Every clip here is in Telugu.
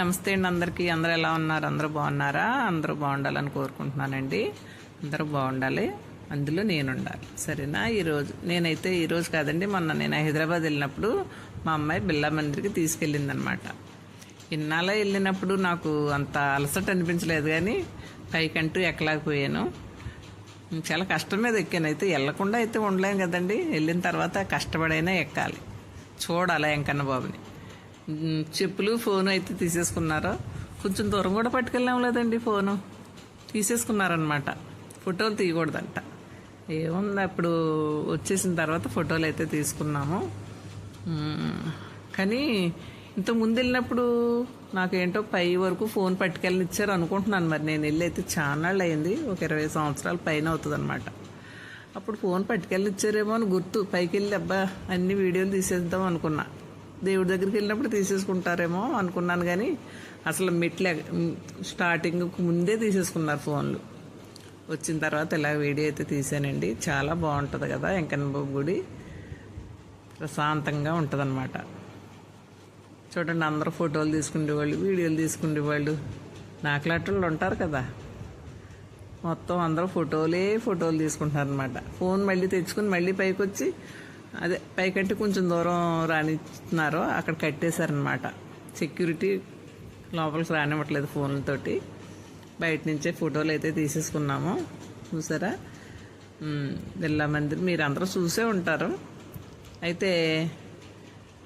నమస్తే అండి అందరికీ. అందరూ ఎలా ఉన్నారు? అందరూ బాగున్నారా? అందరూ బాగుండాలని కోరుకుంటున్నానండి. అందరూ బాగుండాలి. అందులో నేను ఉండాలి సరేనా ఈరోజు నేనైతే ఈరోజు కాదండి మొన్న నేను హైదరాబాద్ వెళ్ళినప్పుడు మా అమ్మాయి బిర్లా మందిర్కి తీసుకెళ్ళిందనమాట ఇన్నాళ్ళ వెళ్ళినప్పుడు నాకు అంత అలసట అనిపించలేదు కానీ పైకంటూ ఎక్కలేకపోయాను. చాలా కష్టం మీద ఎక్కాను. అయితే వెళ్ళకుండా అయితే ఉండలేం కదండి. వెళ్ళిన తర్వాత కష్టపడైనా ఎక్కాలి. చూడాలి వెంకన్న బాబుని. చెప్పులు ఫోన్ అయితే తీసేసుకున్నారు? కొంచెం దూరం కూడా పట్టుకెళ్ళాం లేదండి ఫోను. తీసేసుకున్నారనమాట ఫోటోలు తీయకూడదంట. ఏముంది అప్పుడు వచ్చేసిన తర్వాత ఫోటోలు అయితే తీసుకున్నాము. కానీ ఇంత ముందు వెళ్ళినప్పుడు నాకేంటో పై వరకు ఫోన్ పట్టుకెళ్ళని ఇచ్చారు అనుకుంటున్నాను మరి. నేను వెళ్ళి అయితే చాలా అయింది ఒక ఇరవై సంవత్సరాల పైన అవుతుంది అప్పుడు ఫోన్ పట్టుకెళ్ళి ఇచ్చారేమో అని గుర్తు. పైకి వెళ్ళి అబ్బా అన్ని వీడియోలు తీసేద్దాం అనుకున్నా. దేవుడి దగ్గరికి వెళ్ళినప్పుడు తీసేసుకుంటారేమో అనుకున్నాను కానీ అసలు మెట్లే స్టార్టింగ్కు ముందే తీసేసుకున్నారు ఫోన్లు. వచ్చిన తర్వాత ఇలా వీడియో అయితే తీసానండి. చాలా బాగుంటుంది కదా వెంకన్నబాబు గుడి. ప్రశాంతంగా ఉంటుందన్నమాట. చూడండి అందరూ ఫోటోలు తీసుకునేవాళ్ళు వీడియోలు తీసుకునేవాళ్ళు. నాకులాటోళ్ళు వాళ్ళు ఉంటారు కదా. మొత్తం అందరూ ఫోటోలే ఫోటోలు తీసుకుంటారు అనమాట ఫోన్ మళ్ళీ తెచ్చుకుని మళ్ళీ పైకి వచ్చి అదే పైకంటే కొంచెం దూరం రానిస్తున్నారు అక్కడ కట్టేశారనమాట సెక్యూరిటీ లోపలికి రానివ్వట్లేదు ఫోన్లతోటి. బయట నుంచే ఫోటోలు అయితే తీసేసుకున్నాము. చూసారా? బిర్లా మందిర్ మీరు అందరూ చూసే ఉంటారు. అయితే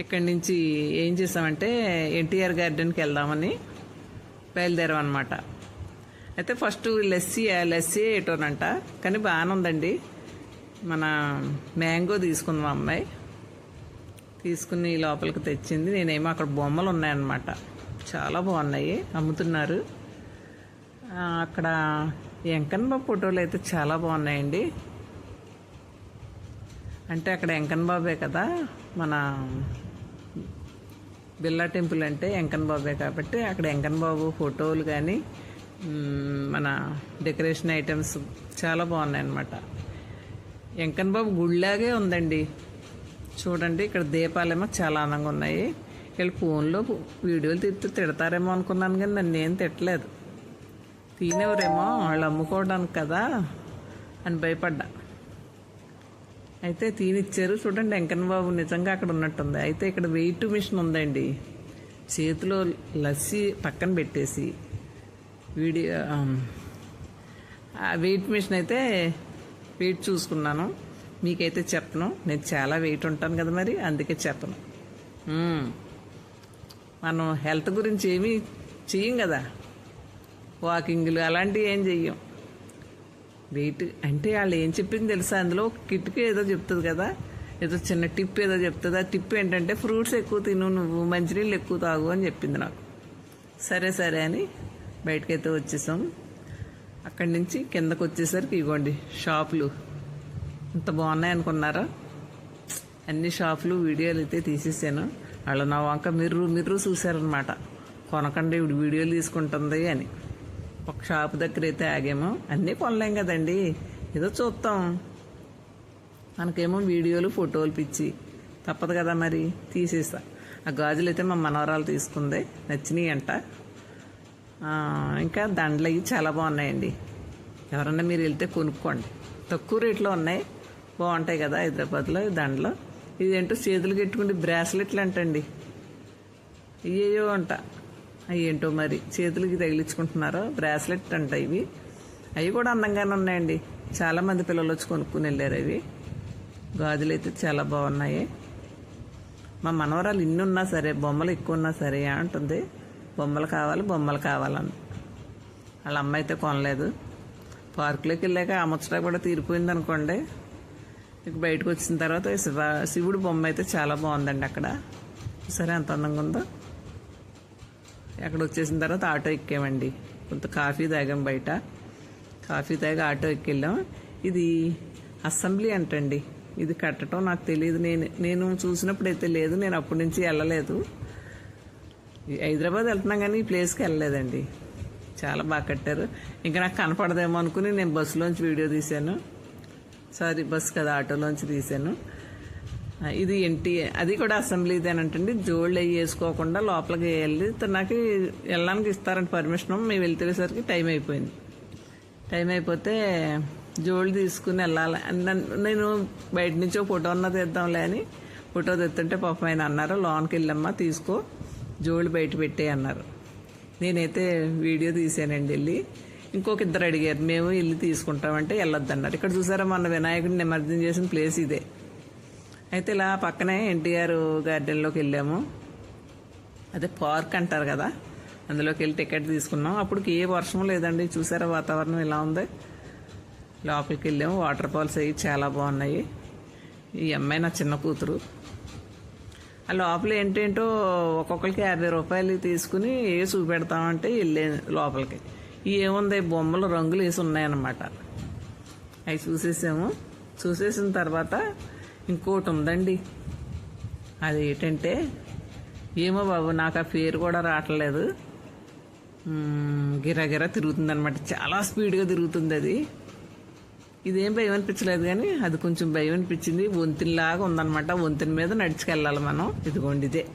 ఇక్కడి నుంచి ఏం చేసామంటే ఎన్టీఆర్ గార్డెన్కి వెళ్దామని బయలుదేరాం అనమాట అయితే ఫస్ట్ లస్సీ లస్సీ ఏటోనంట. కానీ బాగానే ఉందండి మన మ్యాంగో తీసుకుంది మా అమ్మాయి. తీసుకుని లోపలికి తెచ్చింది. నేనేమో అక్కడ బొమ్మలు ఉన్నాయన్నమాట. చాలా బాగున్నాయి. అమ్ముతున్నారు. అక్కడ వెంకన్బాబు ఫోటోలు అయితే చాలా బాగున్నాయండి. అంటే అక్కడ వెంకన్బాబే కదా. మన బిర్లా టెంపుల్ అంటే వెంకన్బాబే కాబట్టి అక్కడ వెంకన్బాబు ఫోటోలు కానీ మన డెకరేషన్ ఐటమ్స్ చాలా బాగున్నాయి అన్నమాట వెంకన్న బాబు గుడిలాగే ఉందండి. చూడండి ఇక్కడ దీపాలేమో చాలా అందంగా ఉన్నాయి. వీళ్ళు ఫోన్లో వీడియోలు తీస్తే తిడతారేమో అనుకున్నాను కానీ నన్ను ఏం తిట్టలేదు. తినేవరేమో వాళ్ళు అమ్ముకోవడానికి కదా అని భయపడ్డా. అయితే తీనిచ్చారు. చూడండి వెంకన్న బాబు నిజంగా అక్కడ ఉన్నట్టుంది. అయితే ఇక్కడ వెయిట్ మిషన్ ఉందండి. చేతిలో లస్సి పక్కన పెట్టేసి వీడియో వెయిట్ మిషన్ అయితే వెయిట్ చూసుకున్నాను. మీకైతే చెప్పను. నేను చాలా వెయిట్ ఉంటాను కదా మరి అందుకే చెప్పను. మనం హెల్త్ గురించి ఏమీ చెయ్యం కదా. వాకింగ్లు అలాంటివి ఏం చెయ్యం. వెయిట్ అంటే వాళ్ళు ఏం చెప్పింది తెలుసా? అందులో కిట్కి ఏదో చెప్తుంది కదా. ఏదో చిన్న టిప్ ఏదో చెప్తుంది. ఆ టిప్ ఏంటంటే ఫ్రూట్స్ ఎక్కువ తిను నువ్వు మంచినీళ్ళు ఎక్కువ తాగు అని చెప్పింది నాకు. సరే సరే అని బయటకైతే వచ్చేసాం. అక్కడి నుంచి కిందకు వచ్చేసరికి ఇవ్వండి షాపులు. ఇంత బాగున్నాయి అనుకున్నారా? అన్ని షాపులు వీడియోలు అయితే తీసేసాను. వాళ్ళు నా వంక మిర్రు మిర్రు చూశారనమాట కొనకండి ఇప్పుడు వీడియోలు తీసుకుంటుంది అని. ఒక షాప్ దగ్గర అయితే ఆగాము. అన్నీ కొనలేం కదండి. ఏదో చూస్తాం మనకేమో వీడియోలు ఫోటోలు పిచ్చి. తప్పదు కదా మరి తీసేస్తా. ఆ గాజులు అయితే మా మనవరాలు తీసుకుంది. నచ్చినాయి అంట. ఇంకా దండలు అవి చాలా బాగున్నాయండి. ఎవరన్నా మీరు వెళ్తే కొనుక్కోండి. తక్కువ రేట్లో ఉన్నాయి. బాగుంటాయి కదా హైదరాబాద్లో ఈ దండలు. ఇదేంటో చేతులు కట్టుకుంటే బ్రాస్లెట్లు అంటండి. ఇయ్యో అంట. అయ్యేంటో మరి చేతులకి తగిలించుకుంటున్నారో బ్రాస్లెట్ అంట ఇవి. అవి కూడా అందంగానే ఉన్నాయండి. చాలామంది పిల్లలు వచ్చి కొనుక్కుని వెళ్ళారు అవి. గాజులు అయితే చాలా బాగున్నాయి. మా మనవరాలు ఇన్ని ఉన్నా సరే బొమ్మలు ఎక్కువ ఉన్నా సరే అంటుంది. బొమ్మలు కావాలి బొమ్మలు కావాలని. వాళ్ళ అమ్మ అయితే కొనలేదు. పార్కులోకి వెళ్ళాక ఆ ముచ్చట కూడా తీరిపోయింది అనుకోండి ఇక బయటకు వచ్చిన తర్వాత శివ శివుడు బొమ్మ అయితే చాలా బాగుందండి అక్కడ. సరే ఎంత అందంగా ఉందో. అక్కడ వచ్చేసిన తర్వాత ఆటో ఎక్కామండి. కొంత కాఫీ తాగాం బయట. కాఫీ తాగి ఆటో ఎక్కెళ్ళాం. ఇది అసెంబ్లీ అంటండి. ఇది కట్టడం నాకు తెలియదు. నేను నేను చూసినప్పుడు అయితే లేదు. నేను అప్పటి నుంచి వెళ్ళలేదు. హైదరాబాద్ వెళ్తున్నాం కానీ ఈ ప్లేస్కి వెళ్ళలేదండి. చాలా బాగా కట్టారు. ఇంకా నాకు కనపడదేమో అనుకుని నేను బస్సులోంచి వీడియో తీశాను. సారీ బస్ కదా ఆటోలోంచి తీశాను. ఇది ఏంటి అది కూడా అసెంబ్లీదేనంటండి. జోళ్ళు అవి వేసుకోకుండా లోపలికి వెళ్ళి నాకు వెళ్ళడానికి ఇస్తారంట పర్మిషన్. మేము వెళ్తేసరికి టైం అయిపోయింది. టైం అయిపోతే జోళ్ళు తీసుకుని వెళ్ళాలి. అని నేను బయట నుంచి ఫోటో అన్న తీద్దాంలే అని ఫోటో తెస్తుంటే పాపం ఆయన అన్నారు లోన్కి వెళ్ళమ్మా తీసుకో. జోళ్ళు బయట పెట్టే అన్నారు. నేనైతే వీడియో తీసానండి వెళ్ళి. ఇంకొక ఇద్దరు అడిగారు మేము వెళ్ళి తీసుకుంటామంటే వెళ్ళొద్దన్నారు. ఇక్కడ చూసారా మొన్న వినాయకుడిని నిమజ్జనం చేసిన ప్లేస్ ఇదే. అయితే ఇలా పక్కనే ఎన్టీఆర్ గార్డెన్లోకి వెళ్ళాము. అదే పార్క్ అంటారు కదా అందులోకి వెళ్ళి టికెట్ తీసుకున్నాం. అప్పటికి ఏ వర్షం లేదండి చూసారా వాతావరణం ఇలా ఉంది? లోపలికి వెళ్ళాము వాటర్ ఫాల్స్ అవి చాలా బాగున్నాయి. ఈ అమ్మాయి నా చిన్న కూతురు. ఆ లోపల ఏంటేంటో ఒక్కొక్కరికి యాభై రూపాయలు తీసుకుని ఏ చూపెడతామంటే వెళ్ళే లోపలికి. ఏముంది? బొమ్మలు రంగులు వేసి ఉన్నాయన్నమాట. అవి చూసేసాము. చూసేసిన తర్వాత ఇంకోటి ఉందండి. అది ఏంటంటే ఏమో బాబు నాకు ఆ పేరు కూడా రావట్లేదు. మ్మ్, గిరగిర తిరుగుతుందనమాట చాలా స్పీడ్గా తిరుగుతుంది అది. ఇదేం భయం అనిపించలేదు కానీ అది కొంచెం భయం అనిపించింది. వంతినలాగా ఉందన్నమాట. వంతిన మీద నడిచికెళ్ళాలి మనం. ఇదిగోండి ఇదే.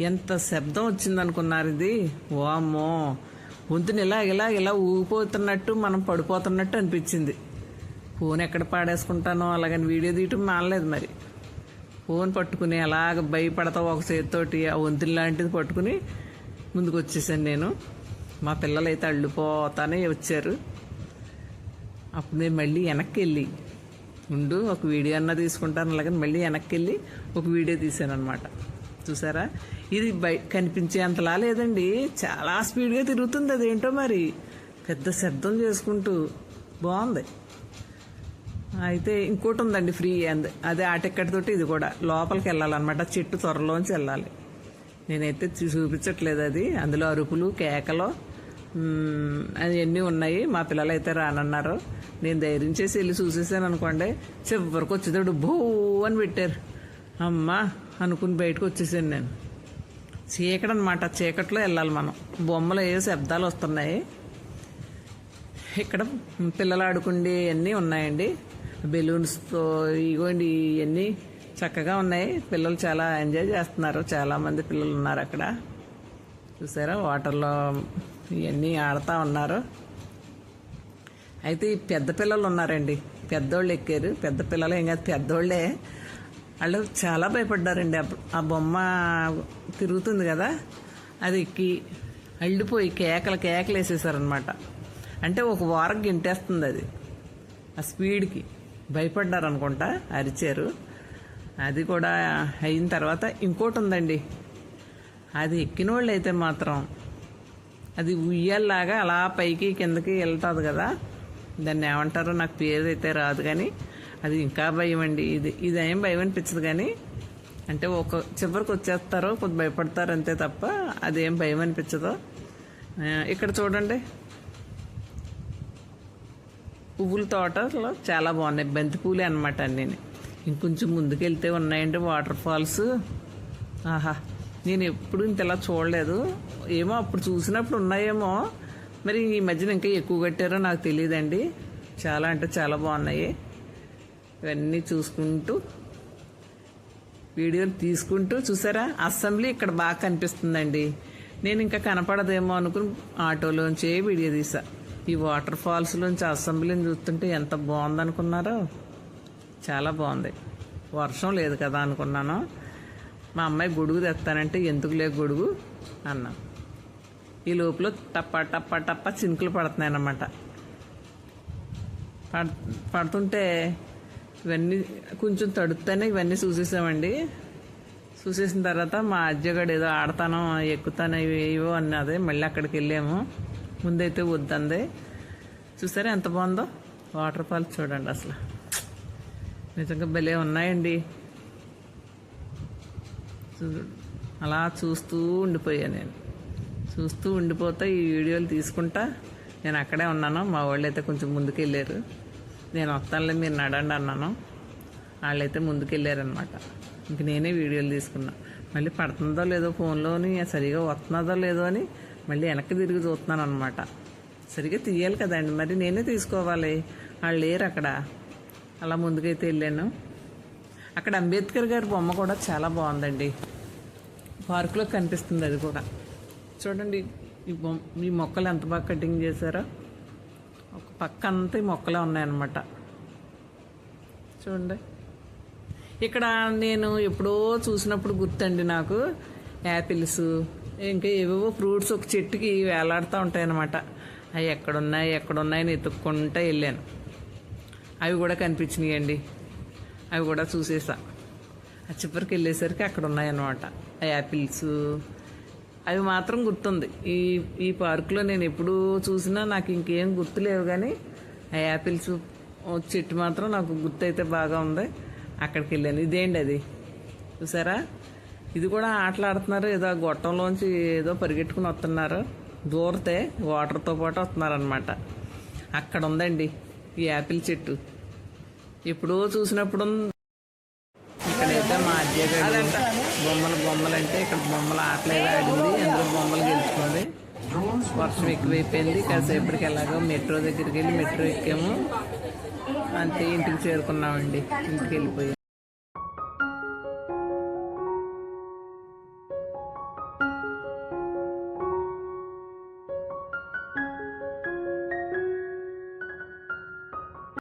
ఎంత శబ్దం వచ్చింది అనుకున్నారు ఇది. వామ్మో. వంతుని ఇలా ఇలా ఇలా ఊగిపోతున్నట్టు మనం పడిపోతున్నట్టు అనిపించింది. ఫోన్ ఎక్కడ పాడేసుకుంటానో అలాగని వీడియో తీయటం మానలేదు మరి. ఫోన్ పట్టుకుని అలాగ భయపడతావు ఒక చేతితోటి ఆ వంతుని లాంటిది పట్టుకుని ముందుకు వచ్చేసాను నేను. మా పిల్లలు అయితే వచ్చారు. అప్పుడు నేను మళ్ళీ వెనక్కి వెళ్ళి ఉండు ఒక వీడియో అన్నా తీసుకుంటాను అలాగని మళ్ళీ వెనక్కి వెళ్ళి ఒక వీడియో తీశాను అనమాట చూసారా? ఇది బయ కనిపించేంతలా లేదండి. చాలా స్పీడ్గా తిరుగుతుంది అదేంటో మరి. పెద్ద శబ్దం చేసుకుంటూ. బాగుంది అయితే ఇంకోటి ఉందండి ఫ్రీ అంది అదే ఆ టిక్కెట్తోటి ఇది కూడా. లోపలికి వెళ్ళాలన్నమాట. చెట్టు త్వరలోంచి వెళ్ళాలి. నేనైతే చూ- చూపించట్లేదు అది. అందులో అరుపులు కేకలు అవన్నీ ఉన్నాయి? మా పిల్లలు అయితే రానన్నారు. నేను ధైర్యం చేసి వెళ్ళి చూసేసాను అనుకోండి. చివరికి వచ్చేటప్పుడు భూ అని పెట్టారు. అమ్మా అనుకుని బయటకు వచ్చేసాను నేను. చీకటి అనమాట చీకట్లో వెళ్ళాలి మనం. బొమ్మలు ఏ శబ్దాలు వస్తున్నాయి. ఇక్కడ పిల్లలు ఆడుకుండే అన్నీ ఉన్నాయండి. బెలూన్స్తో ఇగోండి ఇవన్నీ చక్కగా ఉన్నాయి. పిల్లలు చాలా ఎంజాయ్ చేస్తున్నారు. చాలామంది పిల్లలు ఉన్నారు అక్కడ. చూసారా? వాటర్లో ఇవన్నీ ఆడుతూ ఉన్నారు. అయితే ఈ పెద్ద పిల్లలు ఉన్నారండి. పెద్దోళ్ళు ఎక్కారు. పెద్ద పిల్లలు ఏం కాదు పెద్దోళ్ళే. వాళ్ళు చాలా భయపడ్డారండి. ఆ- బొమ్మ తిరుగుతుంది కదా అది ఎక్కి అల్లిపోయి కేకలు కేకలు వేసేసారనమాట అంటే ఒక వారం గింటేస్తుంది అది. ఆ స్పీడ్కి భయపడ్డారు అనుకుంటా అరిచారు. అది కూడా అయిన తర్వాత ఇంకోటి ఉందండి. అది ఎక్కిన వాళ్ళు అయితే మాత్రం అది ఉయ్యాల్లాగా అలా పైకి కిందకి వెళ్తుంది కదా. దాన్ని ఏమంటారో నాకు పేరు అయితే రాదు కానీ అది ఇంకా భయం అండి. ఇది ఇది ఏం భయం అనిపించదు కానీ అంటే ఒక చివరికి వచ్చేస్తారో కొద్ది భయపడతారు అంతే తప్ప అదేం భయం అనిపించదు. ఇక్కడ చూడండి. పువ్వుల తోటలో చాలా బాగున్నాయి. బంతి పూలే అనమాట అన్నీ ఇంకొంచెం ముందుకెళ్తే ఉన్నాయండి వాటర్ ఫాల్స్. ఆహా. నేను ఎప్పుడు ఇంతలా చూడలేదు. ఏమో అప్పుడు చూసినప్పుడు ఉన్నాయేమో. మరి ఈ మధ్యన ఇంకా ఎక్కువ కట్టారో నాకు తెలియదండి. చాలా అంటే చాలా బాగున్నాయి. ఇవన్నీ చూసుకుంటూ వీడియోలు తీసుకుంటూ చూసారా? అసెంబ్లీ ఇక్కడ బాగా కనిపిస్తుందండి. నేను ఇంకా కనపడదేమో అనుకుని ఆటోలోంచే వీడియో తీసా. ఈ వాటర్ ఫాల్స్లోంచి అసెంబ్లీని చూస్తుంటే ఎంత బాగుందనుకున్నారో. చాలా బాగుంది. వర్షం లేదు కదా అనుకున్నాను. మా అమ్మాయి గొడుగు తెస్తానంటే ఎందుకు లేదు గొడుగు? అన్నా. ఈ లోపల టప్ప టప్ప టప్ప చినుకులు పడుతున్నాయి అన్నమాట పడ్ పడుతుంటే ఇవన్నీ కొంచెం తడుస్తేనే ఇవన్నీ చూసేసామండి. చూసేసిన తర్వాత మా అజ్జగాడు ఏదో ఆడతాను ఎక్కుతాను ఇవో అన్నది. మళ్ళీ అక్కడికి వెళ్ళాము. ముందైతే వద్దంది. చూసారా ఎంత బాగుందో? వాటర్ ఫాల్స్ చూడండి అసలు. నిజంగా భలే ఉన్నాయండి. అలా చూస్తూ ఉండిపోయా నేను. చూస్తూ ఉండిపోతే ఈ వీడియోలు తీసుకుంటా. నేను అక్కడే ఉన్నాను. మా వాళ్ళు అయితే కొంచెం ముందుకు వెళ్ళారు నేను వస్తానులే మీరు నడండి అన్నాను. వాళ్ళైతే ముందుకెళ్ళారనమాట ఇంక నేనే వీడియోలు తీసుకున్నా. మళ్ళీ పడుతుందో లేదో ఫోన్లోని సరిగా వస్తున్నదో లేదో అని మళ్ళీ వెనక్కి తిరిగి చూస్తున్నాను అనమాట సరిగా తీయాలి కదండి. మరి నేనే తీసుకోవాలి. వాళ్ళు లేరు అక్కడ అలా ముందుకైతే వెళ్ళాను. అక్కడ అంబేద్కర్ గారి బొమ్మ కూడా చాలా బాగుందండి. పార్కులో కనిపిస్తుంది అది కూడా. చూడండి ఈ బొమ్మ ఈ మొక్కలు ఎంత బాగా కటింగ్ చేశారో. ఒక పక్క అంతా ఈ మొక్కలే ఉన్నాయన్నమాట. చూడండి. ఇక్కడ నేను ఎప్పుడో చూసినప్పుడు గుర్తండి నాకు. యాపిల్స్ ఇంకా ఏవేవో ఫ్రూట్స్ ఒక చెట్టుకి వేలాడుతూ ఉంటాయన్నమాట. అవి ఎక్కడున్నాయి ఎక్కడున్నాయని ఎత్తుక్కుంటూ వెళ్ళాను. అవి కూడా కనిపించినాయండి. అవి కూడా చూసేసా. ఆ చివరికి వెళ్ళేసరికి అక్కడ ఉన్నాయన్నమాట. ఆ యాపిల్స్. అవి మాత్రం గుర్తుంది. ఈ ఈ పార్కులో నేను ఎప్పుడు చూసినా నాకు ఇంకేం గుర్తులేవు కానీ ఆ యాపిల్స్ చెట్టు మాత్రం నాకు గుర్తైతే బాగా ఉంది. అక్కడికి వెళ్ళాను. ఇదేంటి అది? చూసారా? ఇది కూడా ఆటలాడుతున్నారు. ఏదో గొట్టంలోంచి ఏదో పరిగెట్టుకుని వస్తున్నారు. దూరతే వాటర్తో పాటు వస్తున్నారనమాట అక్కడ ఉందండి ఈ యాపిల్ చెట్టు. ఎప్పుడో చూసినప్పుడు ఇక్కడైతే మా అధ్యయుడు బొమ్మలు బొమ్మలు అంటే ఇక్కడ బొమ్మలు ఆటలేదు ఆడింది. అందులో బొమ్మలు గెలుచుకుంది. వర్షం ఎక్కువైపోయింది. కాసేపటికి ఎలాగో మెట్రో దగ్గరికి వెళ్ళి మెట్రో ఎక్కాము. అంతే ఇంటికి చేరుకున్నామండి. ఇంటికి వెళ్ళిపోయాం.